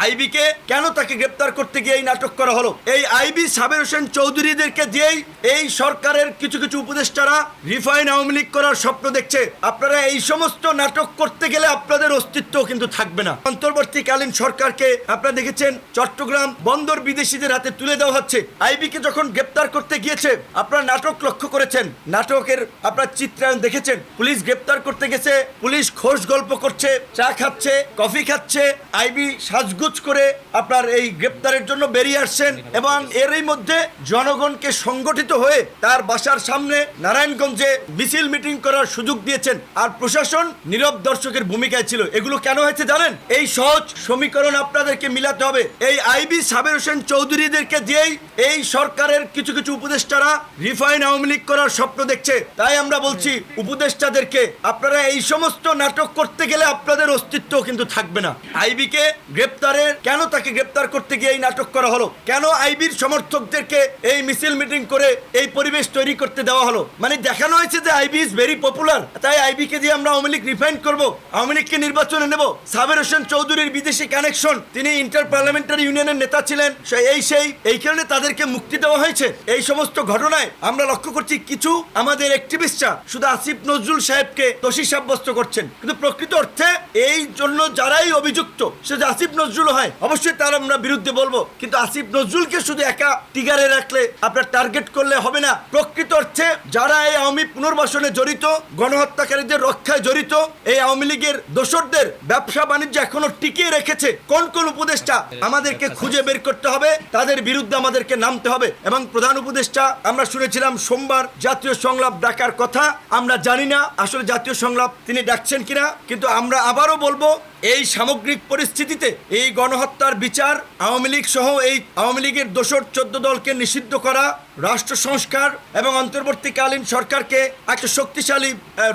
আইবিকে কেন তাকে গ্রেপ্তার করতে গিয়ে এই নাটক করা হলো? এই আইবি সাবের হোসেন চৌধুরীদেরকে দিয়েই এই সরকারের কিছু কিছু উপদেষ্টারা রিফাইন আওয়ামী লীগ করার স্বপ্ন দেখছে। আপনারা এই সমস্ত নাটক করতে গেলে আপনাদের অস্তিত্ব কিন্তু থাকবে না। অন্তর্বর্তীকালীন সরকারকে আপনারা দেখেছেন, চট্টগ্রাম বন্দর বিদেশিদের হাতে তুলে দেওয়া হচ্ছে। আইবিকে যখন গ্রেপ্তার করতে গিয়েছে, আপনারা নাটক লক্ষ্য করেছেন। নাটকের আপনার চিত্রায়ন দেখেছেন। পুলিশ গ্রেপ্তার করতে গেছে, পুলিশ খোশ গল্প করছে, চা খাচ্ছে, কফি খাচ্ছে, আইবি সাজগুজ করে আপনার এই গ্রেপ্তারের জন্য বেরিয়ে আসছেন এবং এরই মধ্যে জনগণকে সংগঠিত হয়ে তার বাসার সামনে নারায়ণগঞ্জে মিছিল মিটিং করার সুযোগ দিয়েছেন। আর প্রশাসন নীরব দর্শকের ভূমিকায় ছিল। এগুলো কেন হয়েছে জানেন? এই সহজ সমীকরণ আপনাদেরকে মিলাতে হবে। এই আইবি সাবের হোসেন চৌধুরীদেরকে দিয়েই এই সরকারের কিছু কিছু উপদেষ্টারা রিফাইন আওয়ামী লীগ করার স্বপ্ন দেখছে। তাই আমরা বলছি, উপদেষ্টাদেরকে আপনারা এই সমস্ত নাটক করতে গেলে আপনাদের অস্তিত্ব কিন্তু থাকবে না। আইবিকে গ্রেপ্তারের কেন তাকে গ্রেপ্তার করতে গিয়ে এই নাটক করা হলো? কেন আইবির সমর্থকদেরকে এই মিছিল মিটিং করে এই পরিবেশ তৈরি করতে দেওয়া হলো? মানে দেখানো হয়েছে যে আইবি ইজ ভেরি পপুলার তাই আইবিকে দিয়ে আমরা আওয়ামী লীগ রিফাইন করব, আওয়ামী লীগকে নির্বাচনে নেব। সাবের হোসেন চৌধুরীর বিদেশি কানেকশন তিনি ইন্টার পার্লামেন্টারি ইউনিয়নের নেতা ছিলেন এই সেই। এই কারণে তাদেরকে মুক্তি দেওয়া হয়েছে। এই সমস্ত ঘটনায় আমরা লক্ষ্য করছি কিছু আমাদের অ্যাক্টিভিস্টরা শুধু আসিফ নজরুল সাহেবকে দোষী সাব্যস্ত করছেন। কিন্তু প্রকৃত অর্থে এই জন্য যারাই অভিযুক্ত সে আসিফ নজরুল হয়। অবশ্যই তার আমরা বিরুদ্ধে বলব। কিন্তু আসিফ নজরুলকে শুধু একা টিগারে রাখলে আপনার টার্গেট করলে হবে না। প্রকৃত অর্থে যারা এই আওয়ামী পুনর্বাসনে জড়িত, গণহত্যাকারীদের রক্ষায় জড়িত, এই আওয়ামী লীগের দোসরদের ব্যবসা বাণিজ্য এখনও টিকিয়ে রেখেছে, কোন কোন উপদেষ্টা আমাদেরকে খুঁজে বের করতে হবে, তাদের বিরুদ্ধে আমাদেরকে নামতে হবে। এবং প্রধান উপদেষ্টা, আমরা শুনেছিলাম সোমবার জাতীয় সংলাপ ডাকার কথা। আমরা জানি না আসলে জাতীয় সংলাপ তিনি ডাকছেন কিনা, কিন্তু আমরা আবারও বলব এই সামগ্রিক পরিস্থিতিতে এই গণহত্যার বিচার আওয়ামী লীগ সহ এই আওয়ামী লীগের দোসর চোদ্দ দলকে নিষিদ্ধ করা রাষ্ট্র সংস্কার এবং অন্তর্বর্তীকালীন সরকারকে একটা শক্তিশালী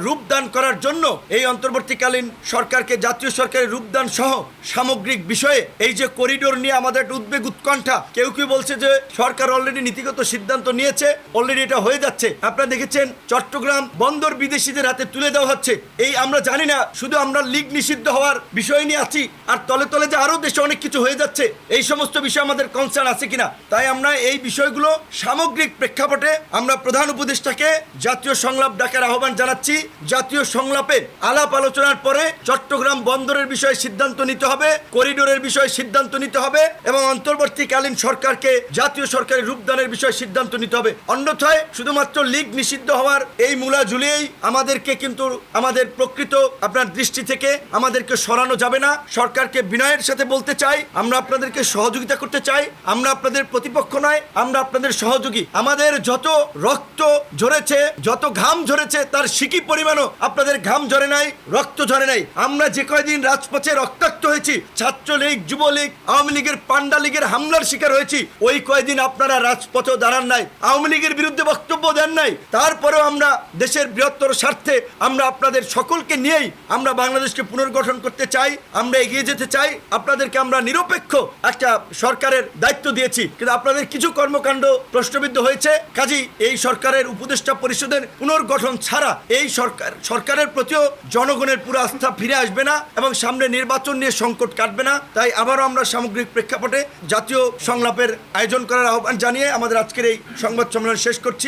রূপদান করার জন্য এই অন্তর্বর্তীকালীন সরকারকে, জাতীয় সরকারের রূপদান সহ সামগ্রিক বিষয়ে এই যে করিডোর নিয়ে আমাদের একটা উদ্বেগ, উৎকণ্ঠা, কেউ কেউ বলছে যে সরকার অলরেডি নীতিগত সিদ্ধান্ত নিয়েছে অলরেডি এটা হয়ে যাচ্ছে। আপনারা দেখেছেন চট্টগ্রাম বন্দর বিদেশিদের হাতে তুলে দেওয়া হচ্ছে। এই আমরা জানি না, শুধু আমরা লীগ নিষিদ্ধ হওয়ার বিষয় নিয়ে আছি, আর তলে তলে যে আরও দেশে অনেক কিছু হয়ে যাচ্ছে, এই সমস্ত বিষয়ে আমাদের কনসার্ন আছে কিনা? তাই আমরা এই বিষয়গুলো সামগ্রিক প্রেক্ষাপটে আমরা প্রধান উপদেষ্টাকে জাতীয় সংলাপ ডাকার আহ্বান জানাচ্ছি। জাতীয় সংলাপে আলাপ আলোচনার পরে চট্টগ্রাম বন্দরের বিষয়ে সিদ্ধান্ত নিতে হবে, করিডোরের বিষয়ে সিদ্ধান্ত নিতে হবে এবং অন্তর্বর্তীকালীন সরকারকে জাতীয় সরকারের রূপদানের বিষয়ে সিদ্ধান্ত নিতে হবে। অন্যথায় শুধুমাত্র লীগ নিষিদ্ধ হওয়ার এই মূলা ঝুলিয়েই আমাদেরকে কিন্তু আমাদের প্রকৃত আপনার দৃষ্টি থেকে আমাদেরকে সরানো যাবে না। সরকারকে বিনয়ের সাথে বলতে চাই, আমরা আপনাদেরকে সহযোগিতা করতে চাই, আমরা আপনাদের প্রতিপক্ষ নয়, আমরা আপনাদের সহযোগী আমাদের যত রক্ত ঝরেছে, যত ঘাম ঝরেছে, তার সিকি পরিমাণও আপনাদের ঘাম ঝরে নাই, রক্ত ঝরে নাই। আমরা যে কয়দিন রাজপথে রক্তাক্ত হয়েছি, ছাত্রলীগ, যুবলীগ, আওয়ামী লীগের পান্ডা লীগের হামলার শিকার হয়েছি, ওই কয়দিন আপনারা রাজপথেও দাঁড়ান নাই, আওয়ামী লীগের বিরুদ্ধে বক্তব্য দেন নাই। তারপরেও আমরা দেশের বৃহত্তর স্বার্থে আমরা আপনাদের সকলকে নিয়েই আমরা বাংলাদেশকে পুনর্গঠন করতে চাই, আমরা এগিয়ে যেতে চাই। আপনাদেরকে আমরা নিরপেক্ষ একটা সরকারের দায়িত্ব দিয়েছি, কিন্তু আপনাদের কিছু কর্মকাণ্ড প্রশ্নবিদ্ধ হয়েছে। কাজী এই সরকারের উপদেষ্টা পরিষদের পুনর্গঠন ছাড়া এই সরকার সরকারের প্রতিও জনগণের পুরো আস্থা ফিরে আসবে না এবং সামনে নির্বাচন নিয়ে সংকট কাটবে না। তাই আবারও আমরা সামগ্রিক প্রেক্ষাপটে জাতীয় সংলাপের আয়োজন করার আহ্বান জানিয়ে আমাদের আজকের এই সংবাদ সম্মেলন শেষ করছি।